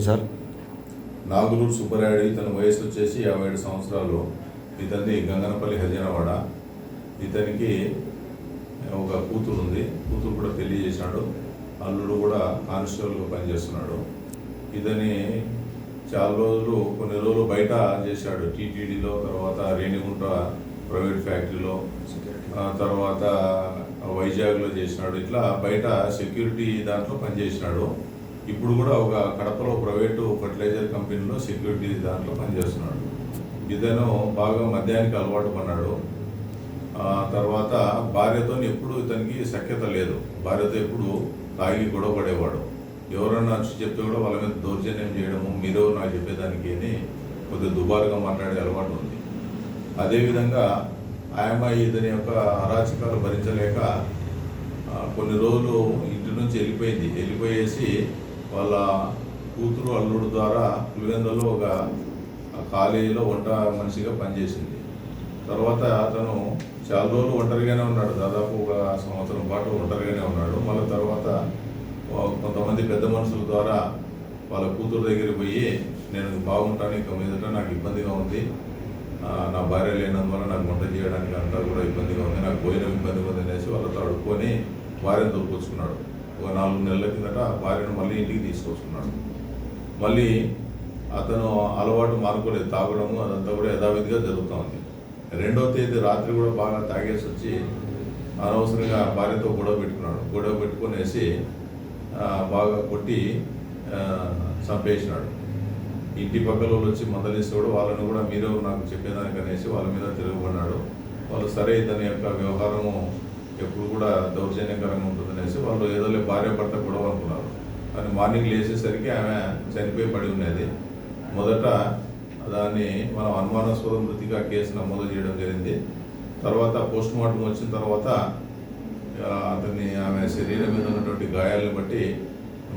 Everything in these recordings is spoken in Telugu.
సార్ నాగులూరు సుబ్బరాయుడు ఇతని వయసు వచ్చేసి యాభై ఏడు సంవత్సరాలు. ఇతన్ని గంగనపల్లి హరిజనవాడ. ఇతనికి ఒక కూతురు ఉంది. కూతురు కూడా పెళ్ళి చేశాడు. అల్లుడు కూడా కానిస్టేబుల్గా పనిచేస్తున్నాడు. ఇతని చాలా రోజులు కొన్ని రోజులు బయట చేశాడు. టీటీడీలో తర్వాత రేణిగుంట ప్రైవేట్ ఫ్యాక్టరీలో తర్వాత వైజాగ్లో చేసినాడు. ఇట్లా బయట సెక్యూరిటీ దాంట్లో పనిచేసినాడు. ఇప్పుడు కూడా ఒక కడపలో ప్రైవేటు ఫర్టిలైజర్ కంపెనీలో సెక్యూరిటీ దాంట్లో పనిచేస్తున్నాడు. ఇతను బాగా మద్యానికి అలవాటు పడ్డాడు. తర్వాత భార్యతో ఎప్పుడు ఇతనికి సఖ్యత లేదు. భార్యతో ఎప్పుడు తాగి గొడవ పడేవాడు. ఎవరన్నా వచ్చి చెప్తే కూడా వాళ్ళ మీద దౌర్జన్యం చేయడము మీరు నాకు చెప్పేదానికి అని కొద్దిగా దుబారుగా మాట్లాడే అలవాటు ఉంది. అదేవిధంగా ఆయమ్మ ఇతని యొక్క అరాచకాలు భరించలేక కొన్ని రోజులు ఇంటి నుంచి వెళ్ళిపోయింది. వెళ్ళిపోయేసి వాళ్ళ కూతురు అల్లుడు ద్వారా పులివెందులో ఒక కాలేజీలో వంట మనిషిగా పనిచేసింది. తర్వాత అతను చాలా రోజులు ఒంటరిగానే ఉన్నాడు. దాదాపు ఒక సంవత్సరం పాటు ఒంటరిగానే ఉన్నాడు. మళ్ళీ తర్వాత కొంతమంది పెద్ద మనుషుల ద్వారా వాళ్ళ కూతురు దగ్గరికి పోయి నేను బాగుంటాను ఇక మీదట నాకు ఇబ్బందిగా ఉంది. నా భార్య లేనందువల్ల నాకు వంట చేయడానికి అంతా కూడా ఇబ్బందిగా ఉంది. నాకు పోయిన ఇబ్బందిగా ఉంది అనేసి వాళ్ళతో అడుక్కొని భార్యను దొరికొచ్చుకున్నాడు ఒక నాలుగు నెలల కిందట భార్యను మళ్ళీ ఇంటికి తీసుకొచ్చుకున్నాడు మళ్ళీ అతను అలవాటు మానుకోలేదు తాగడము అదంతా కూడా యథావిధిగా జరుగుతూ ఉంది. రెండవ తేదీ రాత్రి కూడా బాగా తాగేసి వచ్చి అనవసరంగా భార్యతో గొడవ పెట్టుకున్నాడు. గొడవ పెట్టుకునేసి బాగా కొట్టి చంపేసినాడు. ఇంటి పక్కల వాళ్ళు వచ్చి మందలిస్తే కూడా వాళ్ళని కూడా మీరు నాకు చెప్పేదానికి అనేసి వాళ్ళ మీద తిరగబడినాడు. వాళ్ళు సరే ఇతని యొక్క వ్యవహారము ఎప్పుడు కూడా దౌర్జన్యకరంగా ఉంటుందనేసి వాళ్ళు ఏదో లే భార్య భర్త గొడవ అనుకున్నారు. కానీ మార్నింగ్ లేచేసరికి ఆమె చనిపోయి పడి ఉన్నది మొదట దాన్ని మనం అనుమానాస్పద మృతిగా కేసు నమోదు చేయడం జరిగింది. తర్వాత పోస్ట్ మార్టం వచ్చిన తర్వాత అతన్ని ఆమె శరీరం మీద ఉన్నటువంటి గాయాలను బట్టి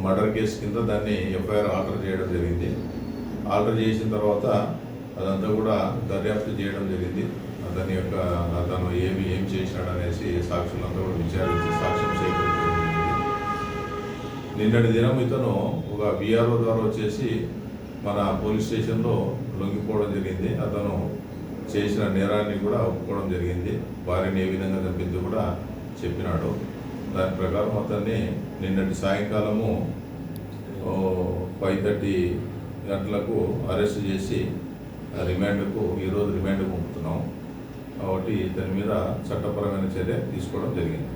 మర్డర్ కేసు కింద దాన్ని ఎఫ్ఐఆర్ ఆర్డర్ చేయడం జరిగింది. ఆర్డర్ చేసిన తర్వాత అదంతా కూడా దర్యాప్తు చేయడం జరిగింది. అతని యొక్క అతను ఏమి ఏం చేశాడనేసి సాక్షులంతా కూడా విచారించి సాక్ష్యం సేకరించడం నిన్నటి దినం ఇతను ఒక బీఆర్ఓ ద్వారా వచ్చేసి మన పోలీస్ స్టేషన్లో లొంగిపోవడం జరిగింది. అతను చేసిన నేరాన్ని కూడా ఒప్పుకోవడం జరిగింది. భార్యని ఏ విధంగా చంపింది కూడా చెప్పినాడు. దాని ప్రకారం అతన్ని నిన్నటి సాయంకాలము ఫైవ్ థర్టీ గంటలకు అరెస్ట్ చేసి రిమాండ్కు ఈరోజు రిమాండ్ పంపుతున్నాం. కాబట్టి దాని మీద చట్టపరమైన చర్య తీసుకోవడం జరిగింది.